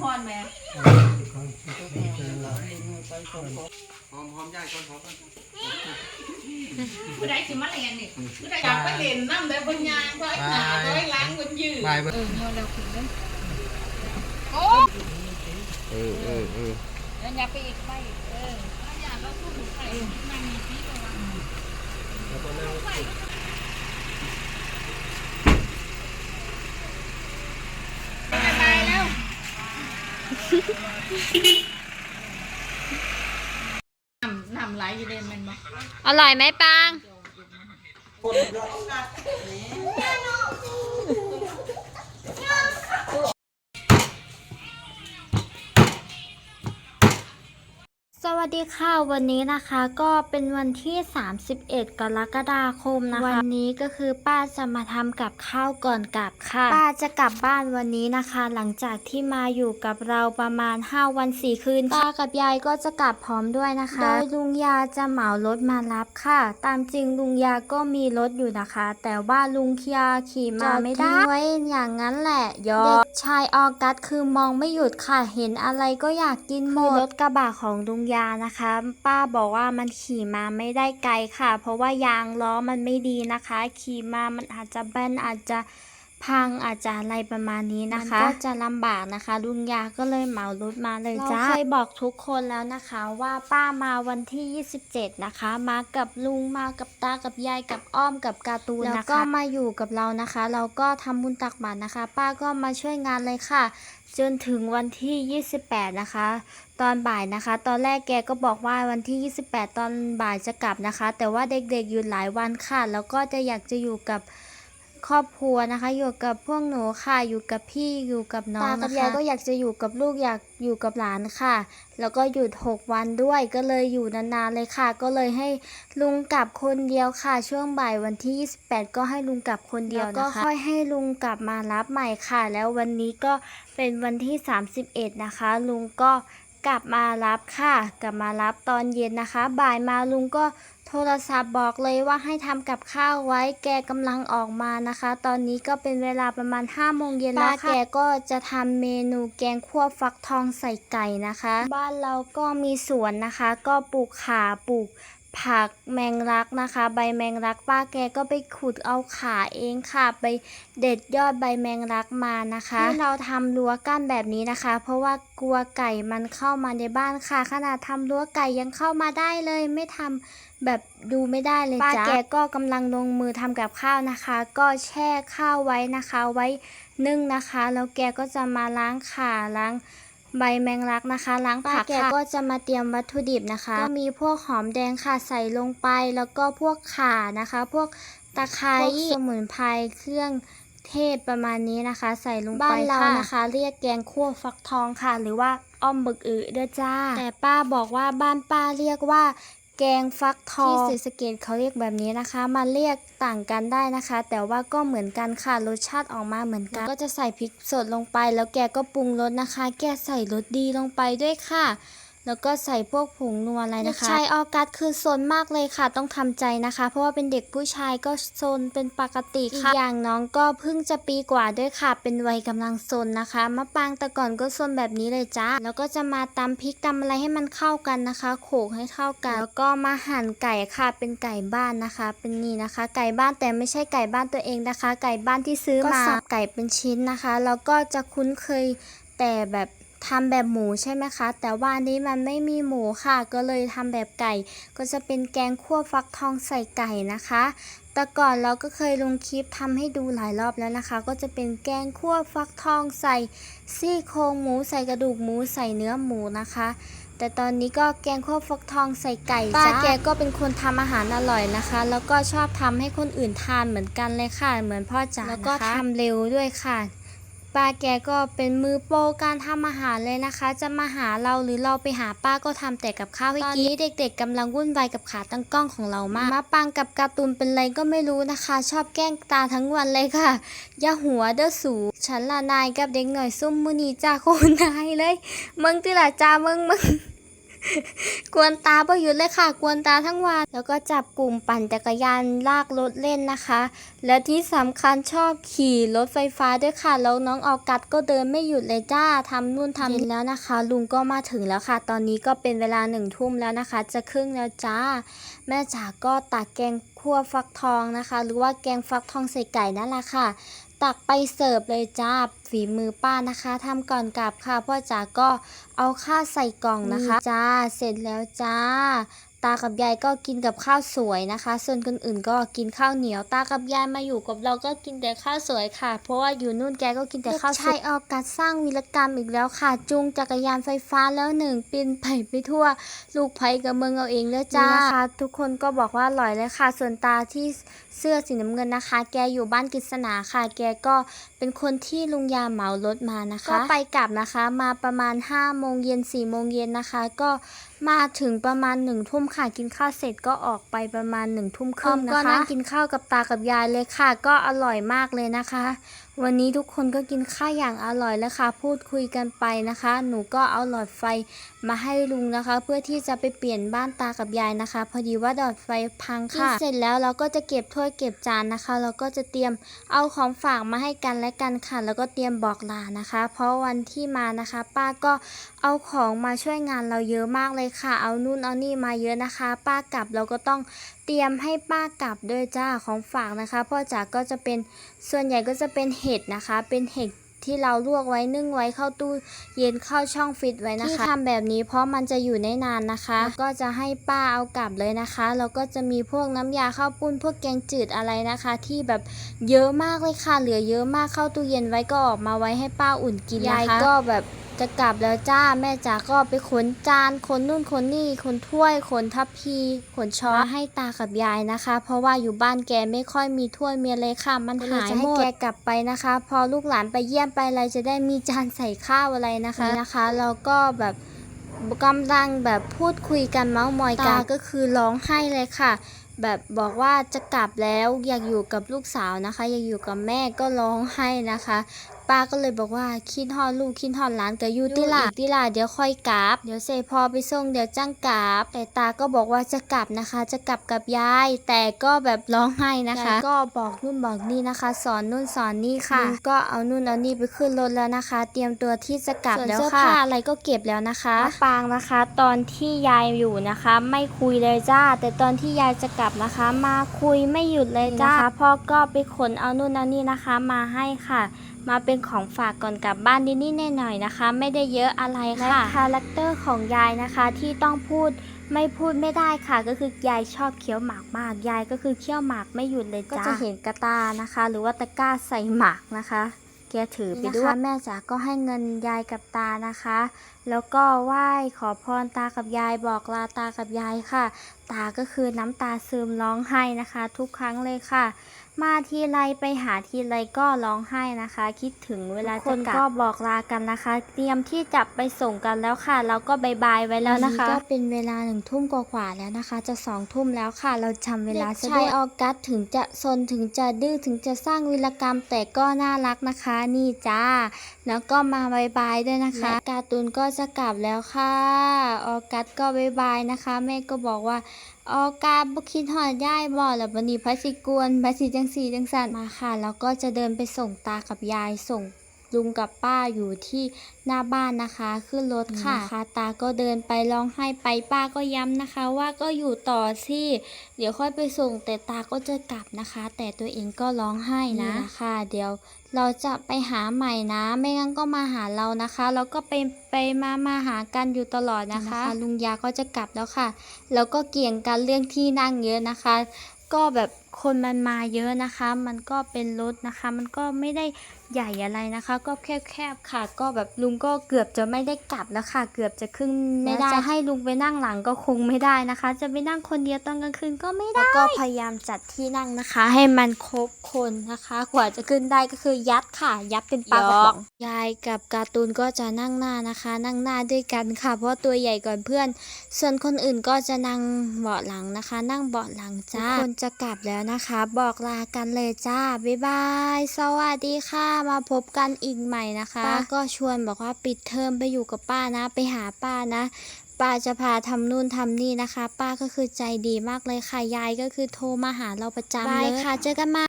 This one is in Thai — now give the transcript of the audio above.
พรแม่หอมหอมย่ายก่อนหอมก่อนผู้ใดสิมาเรียนนี่ผู้ใดอยากไปเรียนน้ำได้บนยางไว้หนาไว้ล้างบนยืดบายเบิ่งเออมาแล้วคุณเด้อโอ้เออเออเออแล้วอย่าไปอีกไม่เอออย่าเราสู้ใครนั่งมีพี่ระวังแล้วก็นั่ง ตายแล้ว น้ำน้ำไหลอยู่เด่นมันบ่อร่อยไหมปัง สวัสดีค่ะ วันนี้นะคะก็เป็นวันที่ 31 กรกฎาคมนะคะ วันนี้ก็คือป้าจะมาทำกับข้าวก่อนกลับค่ะ ป้าจะกลับบ้านวันนี้นะคะ หลังจากที่มาอยู่กับเราประมาณ 5 วัน 4 คืนป้ากับยายก็จะกลับพร้อมด้วยนะคะ โดยลุงยาจะเหมารถมารับค่ะ ตามจริงลุงยาก็มีรถอยู่นะคะ แต่ว่าลุงยาขี่มาไม่ได้ไว้อย่างนั้นแหละยอเด็กชายออกัสคือมองไม่หยุดค่ะ เห็นอะไรก็อยากกินหมดรถกระบะของลุงยานะคะ ป้าบอกว่ามันขี่มาไม่ได้ไกลค่ะ เพราะว่ายางล้อมันไม่ดีนะคะ ขี่มามันอาจจะแบนอาจจะ พังอาจจะอะไรประมาณนี้นะคะ ก็จะลำบากนะคะ ลุงยาก็เลยเหมารถมาเลยจ้าเคยบอกทุกคนแล้วนะคะว่าป้ามาวันที่ 27 นะคะ มากับลุงมากับตากับยายกับอ้อมกับการ์ตูนนะคะแล้วก็มาอยู่กับเรานะคะ เราก็ทำบุญตักบาตรนะคะ ป้าก็มาช่วยงานเลยค่ะ จนถึงวันที่ 28 นะคะ ตอนบ่ายนะคะ ตอนแรกแกก็บอกว่าวันที่ 28 ตอนบ่ายจะกลับนะคะ แต่ว่าเด็กๆอยู่หลายวันค่ะ แล้วก็จะอยากจะอยู่กับ ครอบครัวนะคะ อยู่กับพวกหนูค่ะอยู่กับพี่อยู่กับน้องตากับยายก็อยากจะอยู่กับลูกอยากอยู่กับหลานค่ะ แล้วก็หยุด 6 วันด้วยก็เลยอยู่นานๆเลยค่ะ ก็เลยให้ลุงกลับคนเดียวค่ะ ช่วงบ่ายวันที่ 28 ก็ให้ลุงกลับคนเดียวนะคะแล้วก็ค่อยให้ลุงกลับมารับใหม่ค่ะ แล้ววันนี้ก็เป็นวันที่ 31 นะคะ ลุงก็กลับมารับค่ะ กลับมารับตอนเย็นนะคะ บ่ายมาลุงก็ โทรศัพท์บอกเลยว่าให้ทำกับข้าวไว้ แกกำลังออกมานะคะ ตอนนี้ก็เป็นเวลาประมาณ5โมงเย็นแล้วค่ะแกก็จะทำเมนูแกงคั่วฟักทองใส่ไก่นะคะ บ้านเราก็มีสวนนะคะ ก็ปลูกขาปลูก ผักแมงลักนะคะ ใบแมงลักป้าแกก็ไปขุดเอาขาเองค่ะ ไปเด็ดยอดใบแมงลักมานะคะที่เราทำรั้วกั้นแบบนี้นะคะ เพราะว่ากลัวไก่มันเข้ามาในบ้านค่ะ ขนาดทำรั้วไก่ยังเข้ามาได้เลย ไม่ทำแบบดูไม่ได้เลยป้าแกก็กำลังลงมือทำกับข้าวนะคะ ก็แช่ข้าวไว้นะคะ ไว้นึ่งนะคะ แล้วแกก็จะมาล้างขาล้าง ใบแมงลักนะคะ ล้างผักค่ะก็จะมาเตรียมวัตถุดิบนะคะ ก็มีพวกหอมแดงค่ะใส่ลงไป แล้วก็พวกข่านะคะ พวกตะไคร้สมุนไพรเครื่องเทศประมาณนี้นะคะ ใส่ลงไปบ้านเรานะคะ เรียกแกงคั่วฟักทองค่ะ หรือว่าอ้อมบึกอือเด้อจ้า แต่ป้าบอกว่าบ้านป้าเรียกว่า แกงฟักทองที่ศรีสะเกดเขาเรียกแบบนี้นะคะ มาเรียกต่างกันได้นะคะ แต่ว่าก็เหมือนกันค่ะรสชาติออกมาเหมือนกัน ก็จะใส่พริกสดลงไป แล้วแกก็ปรุงรสนะคะ แกใส่รสดีลงไปด้วยค่ะ แล้วก็ใส่พวกผงนัวอะไรนะคะชายออกัสคือโซนมากเลยค่ะ ต้องทำใจนะคะ เพราะว่าเป็นเด็กผู้ชายก็โซนเป็นปกติค่ะอีกอย่างน้องก็เพิ่งจะปีกว่าด้วยค่ะ เป็นวัยกำลังโซนนะคะมะปรางแต่ก่อนก็โซนแบบนี้เลยจ้าแล้วก็จะมาตำพริกตำอะไรให้มันเข้ากันนะคะ โขลกให้เข้ากัน แล้วก็มาหั่นไก่ค่ะเป็นไก่บ้านนะคะ เป็นนี่นะคะ ไก่บ้านแต่ไม่ใช่ไก่บ้านตัวเองนะคะ ไก่บ้านที่ซื้อมาก็สับไก่เป็นชิ้นนะคะ แล้วก็จะคุ้นเคยแต่แบบ ทำแบบหมูใช่ไหมคะ แต่ว่าอันนี้มันไม่มีหมูค่ะ ก็เลยทำแบบไก่ ก็จะเป็นแกงคั่วฟักทองใส่ไก่นะคะ แต่ก่อนเราก็เคยลงคลิปทำให้ดูหลายรอบแล้วนะคะ ก็จะเป็นแกงคั่วฟักทองใส่ซี่โครงหมูใส่กระดูกหมูใส่เนื้อหมูนะคะ แต่ตอนนี้ก็แกงคั่วฟักทองใส่ไก่ป้าแกก็เป็นคนทำอาหารอร่อยนะคะ แล้วก็ชอบทำให้คนอื่นทานเหมือนกันเลยค่ะ เหมือนพ่อจ๋าแล้วก็ทำเร็วด้วยค่ะ ป้าแกก็เป็นมือโปรการทำอาหารเลยนะคะ จะมาหาเราหรือเราไปหาป้าก็ทำแต่กับข้าวให้กินตอนนี้เด็ก ๆกำลังวุ่นวายกับขาตั้งกล้องของเรามากมาปังกับการ์ตูนเป็นไรก็ไม่รู้นะคะ ชอบแกล้งตาทั้งวันเลยค่ะอย่าหัวเด้อสูฉันละนายกับเด็กหน่อยซุ่มมือนีจ้าโคนนายเลยมึงที่ละจ้ามึงมึง กวนตาประยุทธ์เลยค่ะ กวนตาทั้งวัน แล้วก็จับกลุ่มปั่นจักรยานลากรถเล่นนะคะ และที่สำคัญชอบขี่รถไฟฟ้าด้วยค่ะ แล้วน้องออกัสก็เดินไม่หยุดเลยจ้าทำนู่นทำนี่แล้วนะคะ ลุงก็มาถึงแล้วค่ะ ตอนนี้ก็เป็นเวลาหนึ่งทุ่มแล้วนะคะ จะครึ่งแล้วจ้า แม่จ๋าก็ตักแกงคั่วฟักทองนะคะ หรือว่าแกงฟักทองใส่ไก่นั่นแหละค่ะ ตักไปเสิร์ฟเลยจ้าฝีมือป้านะคะทำก่อนกลับค่ะพ่อจ๋าก็เอาข้าวใส่กล่องนะคะ จ้าเสร็จแล้วจ้าากับยายก็กินกับข้าวสวยนะคะ ส่วนคนอื่นก็กินข้าวเหนียว ตากับยายมาอยู่กับเราก็กินแต่ข้าวสวยค่ะ เพราะว่าอยู่นู่นแกก็กินแต่ข้าวสุกชายออกกัดสร้างวีรกรรมอีกแล้วค่ะจูงจักรยานไฟฟ้าแล้วหนึ่งปีนไปไปทั่ว ลูกไผ่กับเมืองเอาเองเลยจ้านะคะทุกคนก็บอกว่าอร่อยเลยค่ะ ส่วนตาที่เสื้อสีน้ำเงินนะคะ แกอยู่บ้านกิษณาค่ะ แกก็เป็นคนที่ลุงยาเหมารถมานะคะ ก็ไปกลับนะคะ มาประมาณ5โมงเย็น4โมงเย็นนะคะ ก็มาถึงประมาณหนึ่งทุ่มค่ะกินข้าวเสร็จก็ออกไปประมาณหนึ่งทุ่มครึ่งนะคะก็นั่งกินข้าวกับตากับยายเลยค่ะ ก็อร่อยมากเลยนะคะ วันนี้ทุกคนก็กินข้าวอย่างอร่อยแล้วค่ะ พูดคุยกันไปนะคะ หนูก็เอาหลอดไฟมาให้ลุงนะคะ เพื่อที่จะไปเปลี่ยนบ้านตากับยายนะคะ พอดีว่าหลอดไฟพังค่ะเสร็จแล้วเราก็จะเก็บถ้วยเก็บจานนะคะ เราก็จะเตรียมเอาของฝากมาให้กันและกันค่ะ แล้วก็เตรียมบอกลานะคะ เพราะวันที่มานะคะ ป้าก็เอาของมาช่วยงานเราเยอะมากเลยค่ะ เอานู่นเอานี่มาเยอะนะคะ ป้ากลับเราก็ต้อง เตรียมให้ป้ากลับด้วยจ้าของฝากนะคะ พ่อจ๋าก็จะเป็นส่วนใหญ่ก็จะเป็นเห็ดนะคะ เป็นเห็ดที่เราลวกไว้นึ่งไว้เข้าตู้เย็นเข้าช่องฟิตไว้นะคะที่ทำแบบนี้เพราะมันจะอยู่ได้นานนะคะแล้วก็จะให้ป้าเอากลับเลยนะคะแล้วก็จะมีพวกน้ำยาข้าวปุ้นพวกแกงจืดอะไรนะคะ ที่แบบเยอะมากเลยค่ะเหลือเยอะมากเข้าตู้เย็นไว้ก็ออกมาไว้ให้ป้าอุ่นกินนะคะยายก็แบบ จะกลับแล้วจ้าแม่จ๋าก็ไปขนจานขนนู่นขนนี่ขนถ้วยขนทัพพีขนช้อนให้ตากับยายนะคะ เพราะว่าอยู่บ้านแกไม่ค่อยมีถ้วยมีอะไรค่ะมันหายหมดแกกลับไปนะคะ พอลูกหลานไปเยี่ยมไปอะไรจะได้มีจานใส่ข้าวอะไรนะคะนะคะแล้วก็แบบกำลังแบบพูดคุยกันเมาส์มอยกันก็คือร้องไห้เลยค่ะ แบบบอกว่าจะกลับแล้วอยากอยู่กับลูกสาวนะคะ อยากอยู่กับแม่ก็ร้องไห้นะคะ ป้าก็เลยบอกว่าคิดฮอดลูกคิดฮอดหลานก็อยู่ติล่ะติล่ะเดี๋ยวค่อยกลับ เดี๋ยวเสพอไปส่งเดี๋ยวจ้างกลับ แต่ตาก็บอกว่าจะกลับนะคะ จะกลับกับยาย แต่ก็แบบร้องไห้นะคะ ก็บอกนู่นบอกนี่นะคะ สอนนู่นสอนนี่ค่ะลุงก็เอานู่นเอานี่ไปขึ้นรถแล้วนะคะ เตรียมตัวที่จะกลับแล้วค่ะเสื้อผ้าอะไรก็เก็บแล้วนะคะปางนะคะ ตอนที่ยายอยู่นะคะ ไม่คุยเลยจ้า แต่ตอนที่ยายจะกลับนะคะ มาคุยไม่หยุดเลยจ้าพ่อก็ไปขนเอานู่นเอานี่นะคะ มาให้ค่ะ มาเป็นของฝากก่อนกลับบ้านนิดๆหน่อยๆนะคะ ไม่ได้เยอะอะไรค่ะคาแรคเตอร์ของยายนะคะที่ต้องพูดไม่พูดไม่ได้ค่ะก็คือยายชอบเคี้ยวหมากมากยายก็คือเคี้ยวหมากไม่หยุดเลยจ้าก็จะเห็นกระตานะคะ หรือว่าตะกร้าใส่หมากนะคะแกถือไปด้วยแม่จ๋าก็ให้เงินยายกับตานะคะ แล้วก็ไหว้ขอพรตากับยายบอกลาตากับยายค่ะ ตาก็คือน้ำตาซึมร้องไห้นะคะ ทุกครั้งเลยค่ะ มาทีไรไปหาทีไรก็ร้องไห้นะคะ คิดถึงเวลาจะกลับก็บอกลากันนะคะ เตรียมที่จะไปส่งกันแล้วค่ะแล้วก็บายบายไว้แล้วนะคะก็เป็นเวลาหนึ่งทุ่มกว่าๆแล้วนะคะ จะสองทุ่มแล้วค่ะ เราจำเวลาซะด้วยออกัสถึงจะซนถึงจะดื้อถึงจะสร้างวีรกรรมแต่ก็น่ารักนะคะ นี่จ้า แล้วก็มาบายบายด้วยนะคะและการ์ตูนก็จะกลับแล้วค่ะ ออกัสก็บายบายนะคะ แม่ก็บอกว่า ออกัสบุคิดหอดย่ายบ่แล้ววันนี้พระสิกวนพระสิจังสีจังสันมาค่ะ แล้วก็จะเดินไปส่งตากับยายส่ง ลุงกับป้าอยู่ที่หน้าบ้านนะคะ ขึ้นรถค่ะนะคะตาก็เดินไปร้องไห้ไปป้าก็ย้ำนะคะ ว่าก็อยู่ต่อสิเดี๋ยวค่อยไปส่งแต่ตาก็จะกลับนะคะ แต่ตัวเองก็ร้องไห้นะค่ะ เดี๋ยวเราจะไปหาใหม่นะ ไม่งั้นก็มาหาเรานะคะ แล้วก็ไปไปมามาหากันอยู่ตลอดนะคะ ลุงยาก็จะกลับแล้วค่ะ แล้วก็เกี่ยงกันเรื่องที่นั่งเยอะนะคะ ก็แบบคนมันมาเยอะนะคะ มันก็เป็นรถนะคะ มันก็ไม่ได้ ใหญ่อะไรนะคะ ก็แคบๆค่ะ ก็แบบลุงก็เกือบจะไม่ได้กลับแล้วค่ะ เกือบจะขึ้นไม่ได้จะให้ลุงไปนั่งหลังก็คงไม่ได้นะคะ จะไปนั่งคนเดียวตอนกลางคืนก็ไม่ได้แล้วก็พยายามจัดที่นั่งนะคะ ให้มันครบคนนะคะ กว่าจะขึ้นได้ก็คือยัดค่ะ ยัดเป็นปลากระป๋องยายกับการ์ตูนก็จะนั่งหน้านะคะ นั่งหน้าด้วยกันค่ะ เพราะตัวใหญ่กว่าเพื่อน ส่วนคนอื่นก็จะนั่งเบาะหลังนะคะ นั่งเบาะหลังจ้าคนจะกลับแล้วนะคะ บอกลากันเลยจ้าบ๊ายบาย สวัสดีค่ะมาพบกันอีกใหม่นะคะ ป้าก็ชวนบอกว่าปิดเทอมไปอยู่กับป้านะ ไปหาป้านะ ป้าจะพาทำนู่นทำนี่นะคะ ป้าก็คือใจดีมากเลยค่ะ ยายก็คือโทรมาหาเราประจำเลยค่ะ เจอกันใหมา